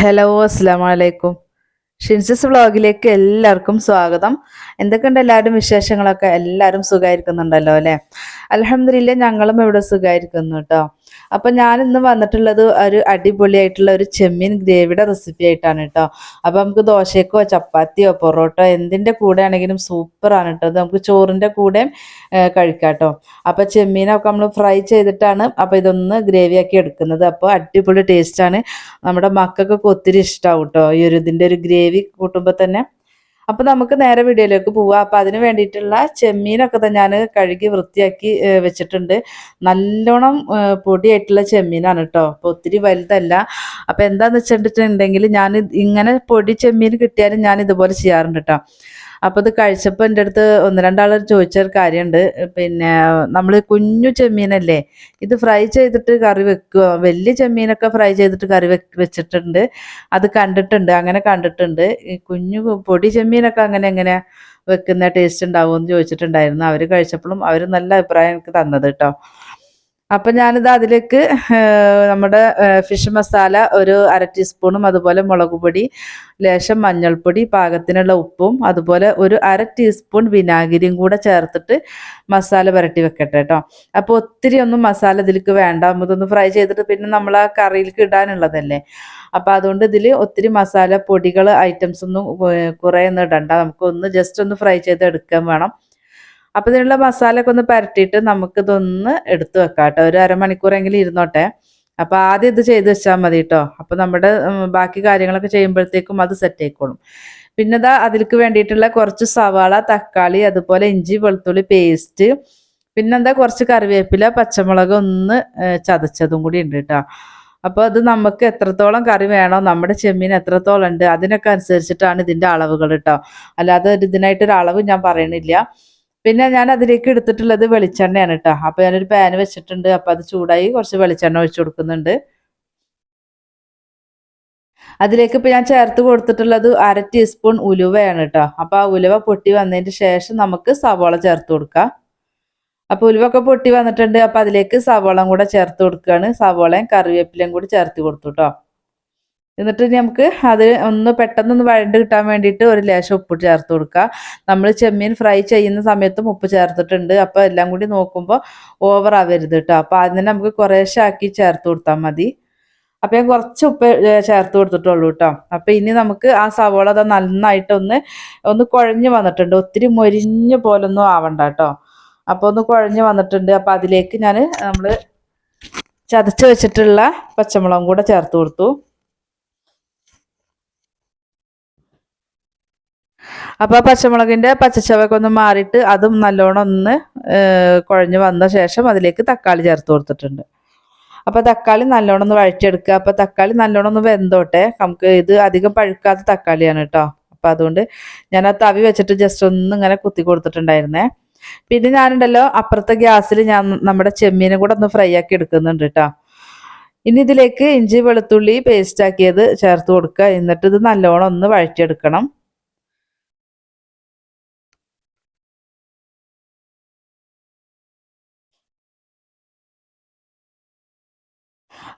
Hello അസ്സാം വലൈക്കും ഷിൻസസ് വ്ളോഗിലേക്ക് എല്ലാവർക്കും സ്വാഗതം. എന്തൊക്കെയുണ്ട് എല്ലാവരും വിശേഷങ്ങളൊക്കെ? എല്ലാവരും സുഖമായിരിക്കുന്നുണ്ടല്ലോ അല്ലേ? അലഹമില്ല ഞങ്ങളും ഇവിടെ സുഖമായിരിക്കുന്നു കേട്ടോ. അപ്പം ഞാൻ ഇന്ന് വന്നിട്ടുള്ളത് ഒരു അടിപൊളിയായിട്ടുള്ള ഒരു ചെമ്മീൻ ഗ്രേവിയുടെ റെസിപ്പി ആയിട്ടാണ് കേട്ടോ. അപ്പം നമുക്ക് ദോശയ്ക്കോ ചപ്പാത്തിയോ പൊറോട്ടോ എന്തിന്റെ കൂടെ ആണെങ്കിലും സൂപ്പറാണ് കേട്ടോ. നമുക്ക് ചോറിന്റെ കൂടെയും കഴിക്കാം കേട്ടോ. അപ്പം ചെമ്മീനൊക്കെ നമ്മൾ ഫ്രൈ ചെയ്തിട്ടാണ് അപ്പം ഇതൊന്ന് ഗ്രേവി ആക്കി എടുക്കുന്നത്. അപ്പോൾ അടിപൊളി ടേസ്റ്റ് ആണ്. നമ്മുടെ മക്കൾക്കൊക്കെ ഒത്തിരി ഇഷ്ടമാവും കേട്ടോ. ഈ ഒരു ഇതിന്റെ ഒരു ഗ്രേവി കൂട്ടുമ്പോൾ തന്നെ. അപ്പം നമുക്ക് നേരെ വീഡിയോയിലേക്ക് പോവാം. അപ്പം അതിന് വേണ്ടിയിട്ടുള്ള ചെമ്മീനൊക്കെ തന്നെ ഞാൻ കഴുകി വൃത്തിയാക്കി വെച്ചിട്ടുണ്ട്. നല്ലോണം പൊടിയായിട്ടുള്ള ചെമ്മീനാണ് കേട്ടോ അപ്പോൾ ഒത്തിരി വലുതല്ല. അപ്പം എന്താന്ന് വെച്ചിട്ടുണ്ടെങ്കിൽ ഞാൻ ഇങ്ങനെ പൊടി ചെമ്മീൻ കിട്ടിയാലും ഞാൻ ഇതുപോലെ ചെയ്യാറുണ്ട് കേട്ടോ അപ്പോൾ ഇത് കഴിച്ചപ്പോൾ എന്റെ അടുത്ത് ഒന്ന് രണ്ടാൾ ചോദിച്ച ഒരു കാര്യമുണ്ട് പിന്നെ നമ്മൾ കുഞ്ഞു ചെമ്മീനല്ലേ ഇത് ഫ്രൈ ചെയ്തിട്ട് കറി വെക്കുക. വലിയ ചെമ്മീനൊക്കെ ഫ്രൈ ചെയ്തിട്ട് കറി വെച്ചിട്ടുണ്ട്. അത് കണ്ടിട്ടുണ്ട് അങ്ങനെ കണ്ടിട്ടുണ്ട്. ഈ കുഞ്ഞു പൊടി ചെമ്മീനൊക്കെ അങ്ങനെ എങ്ങനെ വെക്കുന്ന ടേസ്റ്റ് ഉണ്ടാവുമെന്ന് ചോദിച്ചിട്ടുണ്ടായിരുന്നു. അവർ കഴിച്ചപ്പോഴും അവർ നല്ല അഭിപ്രായം എനിക്ക് തന്നത് കേട്ടോ അപ്പം ഞാനിത് അതിലേക്ക് നമ്മുടെ ഫിഷ് മസാല ഒരു അര ടീസ്പൂണും അതുപോലെ മുളക് പൊടി ലേശം മഞ്ഞൾപ്പൊടി പാകത്തിനുള്ള ഉപ്പും അതുപോലെ ഒരു അര ടീസ്പൂൺ വിനാഗിരിയും കൂടെ ചേർത്തിട്ട് മസാല പുരട്ടി വെക്കട്ടെ കേട്ടോ അപ്പോൾ ഒത്തിരി ഒന്നും മസാല ഇതിലേക്ക് വേണ്ട. ഇതൊന്ന് ഫ്രൈ ചെയ്തിട്ട് പിന്നെ നമ്മൾ ആ കറിയിലേക്ക് ഇടാനുള്ളതല്ലേ. അപ്പോൾ അതുകൊണ്ട് ഇതിൽ ഒത്തിരി മസാല പൊടികൾ ഐറ്റംസ് ഒന്നും കുറേ ഒന്നും ഇടണ്ട. നമുക്കൊന്ന് ജസ്റ്റ് ഒന്ന് ഫ്രൈ ചെയ്ത് എടുക്കാൻ വേണം. അപ്പോൾ ഇതിനുള്ള മസാല ഒക്കെ ഒന്ന് പരട്ടിയിട്ട് നമുക്കിതൊന്ന് എടുത്തു വെക്കാം കേട്ടോ ഒരു അരമണിക്കൂറെങ്കിലും ഇരുന്നോട്ടെ. അപ്പോൾ ആദ്യം ഇത് ചെയ്ത് വെച്ചാൽ മതി കേട്ടോ അപ്പോൾ നമ്മുടെ ബാക്കി കാര്യങ്ങളൊക്കെ ചെയ്യുമ്പോഴത്തേക്കും അത് സെറ്റ് ആയിക്കോളും. പിന്നെ ഇതാ അതിലേക്ക് വേണ്ടിയിട്ടുള്ള കുറച്ച് സവാള തക്കാളി അതുപോലെ ഇഞ്ചി വെളുത്തുള്ളി പേസ്റ്റ് പിന്നെന്താ കുറച്ച് കറിവേപ്പില പച്ചമുളക് ഒന്ന് ചതച്ചതും കൂടി ഉണ്ട് കേട്ടോ അപ്പോൾ അത് നമുക്ക് എത്രത്തോളം കറി വേണോ നമ്മുടെ ചെമ്മീൻ എത്രത്തോളം ഉണ്ട് അതിനൊക്കെ അനുസരിച്ചിട്ടാണ് ഇതിന്റെ അളവുകൾ കേട്ടോ അല്ലാതെ ഇതിനായിട്ടൊരു അളവ് ഞാൻ പറയണില്ല. പിന്നെ ഞാൻ അതിലേക്ക് എടുത്തിട്ടുള്ളത് വെളിച്ചെണ്ണയാണ് കേട്ടോ അപ്പോൾ ഞാനൊരു പാൻ വെച്ചിട്ടുണ്ട്. അപ്പോൾ അത് ചൂടായി കുറച്ച് വെളിച്ചെണ്ണ ഒഴിച്ചു കൊടുക്കുന്നുണ്ട്. അതിലേക്ക് ഇപ്പൊ ഞാൻ ചേർത്ത് കൊടുത്തിട്ടുള്ളത് അര ടീസ്പൂൺ ഉലുവയാണ് കേട്ടോ അപ്പോൾ ആ ഉലുവ പൊട്ടി വന്നതിന് ശേഷം നമുക്ക് സവോള ചേർത്ത് കൊടുക്കാം. അപ്പോൾ ഉലുവൊക്കെ പൊട്ടി വന്നിട്ടുണ്ട്. അപ്പോൾ അതിലേക്ക് സവോളം കൂടെ ചേർത്ത് കൊടുക്കുകയാണ് സവോളയും കറിവേപ്പിലയും കൂടി ചേർത്ത് കൊടുത്തു കേട്ടോ എന്നിട്ട് നമുക്ക് അത് ഒന്ന് പെട്ടെന്നൊന്ന് വഴണ്ട് കിട്ടാൻ വേണ്ടിയിട്ട് ഒരു ലേശം ഉപ്പ് ചേർത്ത് കൊടുക്കുക. നമ്മൾ ചെമ്മീൻ ഫ്രൈ ചെയ്യുന്ന സമയത്തും ഉപ്പ് ചേർത്തിട്ടുണ്ട്. അപ്പോൾ എല്ലാം കൂടി നോക്കുമ്പോൾ ഓവർ ആവരുത് കേട്ടോ. അപ്പോൾ അതിന് നമുക്ക് കുറേശ്ശെ ആക്കി ചേർത്ത് കൊടുത്താൽ മതി. അപ്പം ഞാൻ കുറച്ച് ഉപ്പ് ചേർത്ത് കൊടുത്തിട്ടുള്ളൂ കേട്ടോ. അപ്പം ഇനി നമുക്ക് ആ സവോള അത് നന്നായിട്ടൊന്ന് ഒന്ന് കുഴഞ്ഞ് വന്നിട്ടുണ്ട്. ഒത്തിരി മൊരിഞ്ഞ പോലൊന്നും ആവണ്ട കേട്ടോ. അപ്പോൾ ഒന്ന് കുഴഞ്ഞ് വന്നിട്ടുണ്ട്. അപ്പം അതിലേക്ക് ഞാൻ നമ്മൾ ചതച്ച് വെച്ചിട്ടുള്ള പച്ചമുളകും കൂടെ ചേർത്ത് കൊടുത്തു. അപ്പോൾ ആ പച്ചമുളകിന്റെ പച്ചച്ചവയൊക്കെ ഒന്ന് മാറിയിട്ട് അതും നല്ലോണം ഒന്ന് കുഴഞ്ഞ് വന്ന ശേഷം അതിലേക്ക് തക്കാളി ചേർത്ത് കൊടുത്തിട്ടുണ്ട്. അപ്പോൾ തക്കാളി നല്ലോണം ഒന്ന് വഴറ്റിയെടുക്കുക. അപ്പോൾ തക്കാളി നല്ലോണം ഒന്ന് വെന്തോട്ടെ. നമുക്ക് ഇത് അധികം പഴുക്കാത്ത തക്കാളിയാണ് കേട്ടോ. അപ്പോൾ അതുകൊണ്ട് ഞാൻ ആ തവി വെച്ചിട്ട് ജസ്റ്റ് ഒന്ന് ഇങ്ങനെ കുത്തി കൊടുത്തിട്ടുണ്ടായിരുന്നേ. പിന്നെ ഞാനുണ്ടല്ലോ അപ്പുറത്തെ ഗ്യാസിൽ ഞാൻ നമ്മുടെ ചെമ്മീനും കൂടെ ഒന്ന് ഫ്രൈ ആക്കി എടുക്കുന്നുണ്ട് കേട്ടോ. ഇനി ഇതിലേക്ക് ഇഞ്ചി വെളുത്തുള്ളി പേസ്റ്റ് ആക്കിയത് ചേർത്ത് കൊടുക്കുക. എന്നിട്ട് ഇത് നല്ലോണം ഒന്ന് വഴറ്റിയെടുക്കണം.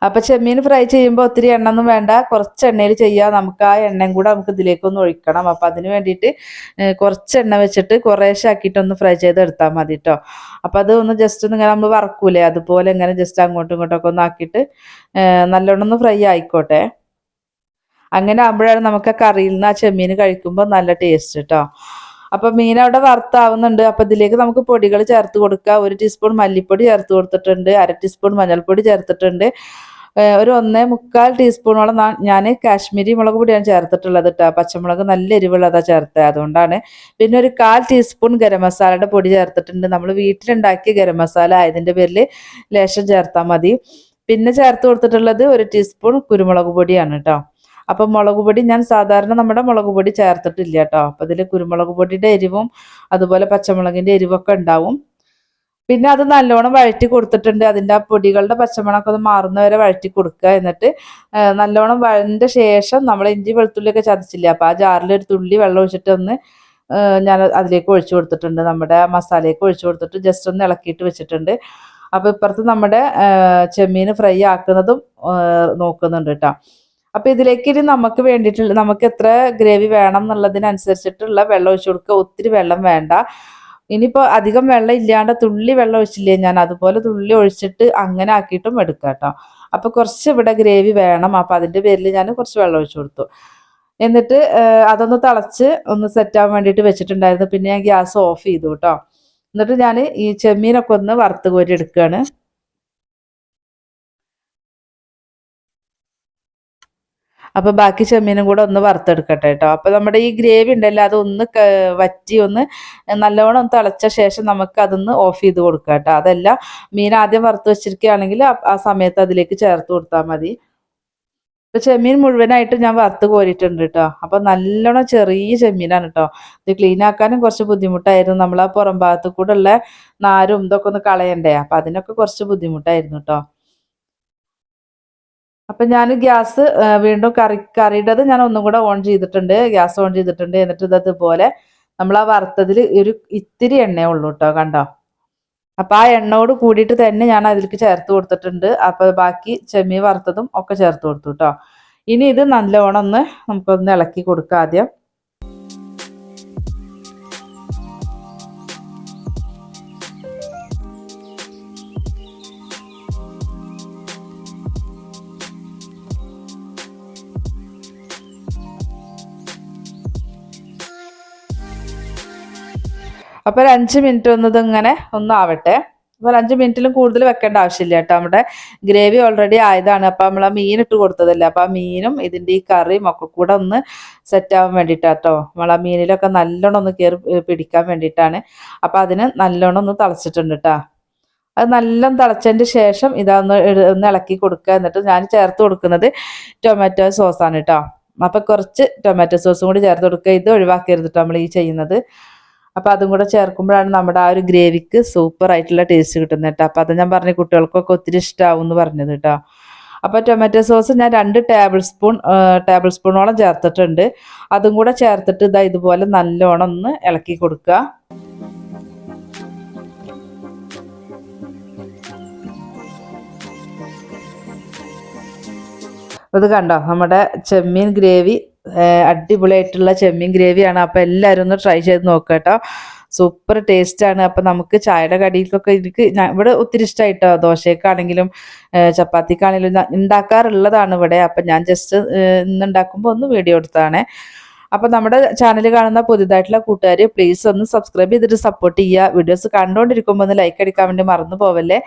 അപ്പൊ ചെമ്മീൻ ഫ്രൈ ചെയ്യുമ്പോൾ ഒത്തിരി എണ്ണ ഒന്നും വേണ്ട. കുറച്ച് എണ്ണയിൽ ചെയ്യാം. നമുക്ക് ആ എണ്ണയും കൂടെ നമുക്ക് ഇതിലേക്ക് ഒന്ന് ഒഴിക്കണം. അപ്പൊ അതിന് വേണ്ടിയിട്ട് കുറച്ച് എണ്ണ വെച്ചിട്ട് കുറേശ്ശെ ആക്കിയിട്ട് ഒന്ന് ഫ്രൈ ചെയ്ത് എടുത്താൽ മതി കേട്ടോ അപ്പൊ അത് ഒന്ന് ജസ്റ്റ് ഒന്ന് ഇങ്ങനെ നമ്മൾ വറക്കൂലേ? അതുപോലെ ഇങ്ങനെ ജസ്റ്റ് അങ്ങോട്ടും ഇങ്ങോട്ടും ഒക്കെ ഒന്ന് ആക്കിയിട്ട് നല്ലോണം ഒന്ന് ഫ്രൈ ആയിക്കോട്ടെ. അങ്ങനെ ആകുമ്പോഴാണ് നമുക്ക് ആ കറിയിൽ നിന്ന് ആ ചെമ്മീൻ കഴിക്കുമ്പോൾ നല്ല ടേസ്റ്റ് കേട്ടോ അപ്പൊ മീൻ അവിടെ വറുത്താവുന്നുണ്ട്. അപ്പൊ ഇതിലേക്ക് നമുക്ക് പൊടികൾ ചേർത്ത് കൊടുക്കുക ഒരു ടീസ്പൂൺ മല്ലിപ്പൊടി ചേർത്ത് കൊടുത്തിട്ടുണ്ട്. അര ടീസ്പൂൺ മഞ്ഞൾപ്പൊടി ചേർത്തിട്ടുണ്ട്. ഒരു ഒന്നേ മുക്കാൽ ടീസ്പൂണോളം ഞാൻ കാശ്മീരി മുളക് പൊടിയാണ് ചേർത്തിട്ടുള്ളത് കേട്ടോ പച്ചമുളക് നല്ല എരിവുള്ളതാണ് ചേർത്തത് അതുകൊണ്ടാണ് പിന്നെ ഒരു കാൽ ടീസ്പൂൺ ഗരം മസാലയുടെ പൊടി ചേർത്തിട്ടുണ്ട്. നമ്മൾ വീട്ടിലുണ്ടാക്കിയ ഗരം മസാല ആയതിന്റെ പേരിൽ ലേശം ചേർത്താൽ മതി. പിന്നെ ചേർത്ത് കൊടുത്തിട്ടുള്ളത് ഒരു ടീസ്പൂൺ കുരുമുളക് പൊടിയാണ് കേട്ടോ അപ്പം മുളക് പൊടി ഞാൻ സാധാരണ നമ്മുടെ മുളക് പൊടി ചേർത്തിട്ടില്ല കേട്ടോ അപ്പം ഇതിൽ കുരുമുളക് പൊടിയുടെ എരിവും അതുപോലെ പച്ചമുളകിന്റെ എരിവൊക്കെ ഉണ്ടാവും. പിന്നെ അത് നല്ലോണം വഴറ്റി കൊടുത്തിട്ടുണ്ട്. അതിന്റെ ആ പൊടികളുടെ പച്ചമണമൊക്കെ ഒന്ന് മാറുന്നവരെ വഴറ്റി കൊടുക്കുക. എന്നിട്ട് നല്ലോണം വഴണ്ട ശേഷം നമ്മൾ ഇഞ്ചി വെളുത്തുള്ളിയൊക്കെ ചതച്ചില്ല? അപ്പോൾ ആ ജാറിൽ തുള്ളി വെള്ളം ഒഴിച്ചിട്ട് ഒന്ന് ഞാൻ അതിലേക്ക് ഒഴിച്ചു കൊടുത്തിട്ടുണ്ട്. നമ്മുടെ മസാലയൊക്കെ ഒഴിച്ചു കൊടുത്തിട്ട് ജസ്റ്റ് ഒന്ന് ഇളക്കിയിട്ട് വെച്ചിട്ടുണ്ട്. അപ്പോൾ ഇപ്പുറത്ത് നമ്മുടെ ചെമ്മീൻ ഫ്രൈ ആക്കുന്നതും നോക്കുന്നുണ്ട് കേട്ടോ. അപ്പോൾ ഇതിലേക്ക് ഇനി നമുക്ക് വേണ്ടിയിട്ടുള്ള നമുക്ക് എത്ര ഗ്രേവി വേണം എന്നുള്ളതിനനുസരിച്ചിട്ടുള്ള വെള്ളം ഒഴിച്ചു കൊടുക്കുക. ഒത്തിരി വെള്ളം വേണ്ട. ഇനിയിപ്പോൾ അധികം വെള്ളം ഇല്ലാണ്ട് തുള്ളി വെള്ളം ഒഴിച്ചില്ലേ ഞാൻ അതുപോലെ തുള്ളി ഒഴിച്ചിട്ട് അങ്ങനെ ആക്കിയിട്ടും എടുക്കാം കേട്ടോ അപ്പോൾ കുറച്ച് ഇവിടെ ഗ്രേവി വേണം. അപ്പോൾ അതിന്റെ പേരിൽ ഞാൻ കുറച്ച് വെള്ളം ഒഴിച്ചു കൊടുത്തു. എന്നിട്ട് അതൊന്ന് തിളച്ച് ഒന്ന് സെറ്റ് ആവാൻ വേണ്ടിയിട്ട് വെച്ചിട്ടുണ്ടായിരുന്നു. പിന്നെ ഞാൻ ഗ്യാസ് ഓഫ് ചെയ്തു കേട്ടോ. എന്നിട്ട് ഞാൻ ഈ ചെമ്മീനൊക്കെ ഒന്ന് വറുത്ത് കോരി എടുക്കുകയാണ് അപ്പോൾ ബാക്കി ചെമ്മീനും കൂടെ ഒന്ന് വറുത്തെടുക്കട്ടെ കേട്ടോ. അപ്പോൾ നമ്മുടെ ഈ ഗ്രേവി ഉണ്ടല്ലോ അതൊന്ന് വറ്റി ഒന്ന് നല്ലവണ്ണം തിളച്ച ശേഷം നമുക്ക് അതൊന്ന് ഓഫ് ചെയ്ത് കൊടുക്കാം കേട്ടോ. അതല്ല മീൻ ആദ്യം വറുത്ത് വെച്ചിരിക്കുകയാണെങ്കിൽ ആ സമയത്ത് അതിലേക്ക് ചേർത്ത് കൊടുത്താൽ മതി. ഇപ്പൊ ചെമ്മീൻ മുഴുവനായിട്ട് ഞാൻ വറുത്ത് കോരിയിട്ടുണ്ട് കേട്ടോ. അപ്പൊ നല്ലോണം ചെറിയ ചെമ്മീനാണ് കേട്ടോ. ഇത് ക്ലീൻ ആക്കാനും കുറച്ച് ബുദ്ധിമുട്ടായിരുന്നു. നമ്മൾ ആ പുറം ഭാഗത്ത് കൂടെ ഉള്ള നാരും ഇതൊക്കെ ഒന്ന് കളയണ്ടേ? അപ്പൊ അതിനൊക്കെ കുറച്ച് ബുദ്ധിമുട്ടായിരുന്നു കേട്ടോ. അപ്പം ഞാൻ ഗ്യാസ് വീണ്ടും കറി കറിയുടേത് ഞാൻ ഒന്നും കൂടെ ഓൺ ചെയ്തിട്ടുണ്ട്. ഗ്യാസ് ഓൺ ചെയ്തിട്ടുണ്ട്. എന്നിട്ട് ഇതതുപോലെ നമ്മൾ ആ വറുത്തതിൽ ഒരു ഇത്തിരി എണ്ണയേ ഉള്ളൂ കേട്ടോ കണ്ടോ? അപ്പം ആ എണ്ണയോട് കൂടിയിട്ട് തന്നെ ഞാൻ അതിലേക്ക് ചേർത്ത് കൊടുത്തിട്ടുണ്ട്. അപ്പോൾ ബാക്കി ചെമ്മീൻ വറുത്തതും ഒക്കെ ചേർത്ത് കൊടുത്തു കേട്ടോ ഇനി ഇത് നല്ലോണം ഒന്ന് നമുക്കൊന്ന് ഇളക്കി കൊടുക്കാം ആദ്യം. അപ്പോൾ ഒരു അഞ്ച് മിനിറ്റ് ഒന്നത് ഇങ്ങനെ ഒന്നാവട്ടെ. അപ്പോൾ അഞ്ച് മിനിറ്റിലും കൂടുതൽ വെക്കേണ്ട ആവശ്യമില്ല കേട്ടോ. നമ്മുടെ ഗ്രേവി ഓൾറെഡി ആയതാണ്. അപ്പോൾ നമ്മൾ ആ മീൻ ഇട്ട് കൊടുത്തതല്ലേ. അപ്പോൾ ആ മീനും ഇതിന്റെ ഈ കറിയും ഒക്കെ കൂടെ ഒന്ന് സെറ്റ് ആവാൻ വേണ്ടിയിട്ടാട്ടോ നമ്മൾ ആ മീനിലൊക്കെ നല്ലോണം ഒന്ന് കയറി പിടിക്കാൻ വേണ്ടിയിട്ടാണ് അപ്പോൾ അതിന് നല്ലോണം ഒന്ന് തിളച്ചിട്ടുണ്ട് കേട്ടോ. അത് നല്ല തിളച്ചതിന് ശേഷം ഇതൊന്ന് ഒന്ന് ഇളക്കി കൊടുക്കുക. എന്നിട്ട് ഞാൻ ചേർത്ത് കൊടുക്കുന്നത് ടൊമാറ്റോ സോസാണ് കേട്ടോ. അപ്പോൾ കുറച്ച് ടൊമാറ്റോ സോസും കൂടി ചേർത്ത് കൊടുക്കുക. ഇത് ഒഴിവാക്കരുത് നമ്മൾ ഈ ചെയ്യുന്നത്. അപ്പോൾ അതും കൂടെ ചേർക്കുമ്പോഴാണ് നമ്മുടെ ആ ഒരു ഗ്രേവിക്ക് സൂപ്പർ ആയിട്ടുള്ള ടേസ്റ്റ് കിട്ടുന്നത് കേട്ടോ. അപ്പോൾ അത് ഞാൻ പറഞ്ഞ കുട്ടികൾക്കൊക്കെ ഒത്തിരി ഇഷ്ടമാവും എന്ന് പറഞ്ഞത് കേട്ടോ. അപ്പോൾ ടൊമാറ്റോ സോസ് ഞാൻ രണ്ട് ടേബിൾ സ്പൂൺ ടേബിൾ സ്പൂണോളം ചേർത്തിട്ടുണ്ട്. അതും കൂടെ ചേർത്തിട്ട് ഇതാ ഇതുപോലെ നല്ലോണം ഒന്ന് ഇളക്കി കൊടുക്കുക. ഇത് കണ്ടോ? നമ്മുടെ ചെമ്മീൻ ഗ്രേവി അടിപൊളിയായിട്ടുള്ള ചെമ്മീൻ ഗ്രേവിയാണ്. അപ്പോൾ എല്ലാവരും ഒന്ന് ട്രൈ ചെയ്ത് നോക്കുക സൂപ്പർ ടേസ്റ്റ് ആണ്. അപ്പം നമുക്ക് ചായയുടെ കടിയിലൊക്കെ എനിക്ക് ഇവിടെ ഒത്തിരി ഇഷ്ടമായിട്ടോ ദോശയ്ക്കാണെങ്കിലും ചപ്പാത്തിക്കാണെങ്കിലും ഉണ്ടാക്കാറുള്ളതാണ് ഇവിടെ. അപ്പം ഞാൻ ജസ്റ്റ് ഇന്ന് ഉണ്ടാക്കുമ്പോൾ ഒന്ന് വീഡിയോ എടുത്തതാണ്. അപ്പോൾ നമ്മുടെ ചാനൽ കാണുന്ന പുതിയതായിട്ടുള്ള കൂട്ടുകാർ പ്ലീസ് ഒന്ന് സബ്സ്ക്രൈബ് ചെയ്തിട്ട് സപ്പോർട്ട് ചെയ്യുക. വീഡിയോസ് കണ്ടുകൊണ്ടിരിക്കുമ്പോൾ ഒന്ന് ലൈക്ക് അടിക്കാൻ വേണ്ടി മറന്നു പോവല്ലേ?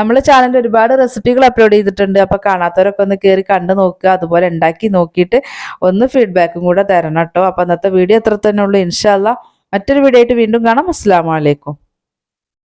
നമ്മൾ ചാനലിൽ ഒരുപാട് റെസിപ്പികൾ അപ്ലോഡ് ചെയ്തിട്ടുണ്ട്. അപ്പോൾ കാണാത്തവരൊക്കെ ഒന്ന് കയറി കണ്ടു നോക്കുക. അതുപോലെ ഉണ്ടാക്കി നോക്കിയിട്ട് ഒന്ന് ഫീഡ്ബാക്കും കൂടെ തരണം കേട്ടോ. അപ്പോൾ അന്നത്തെ വീഡിയോ എത്ര തന്നെ ഉള്ളൂ. ഇൻഷാല്ല മറ്റൊരു വീഡിയോ ആയിട്ട് വീണ്ടും കാണാം. അസ്സാം വലൈക്കും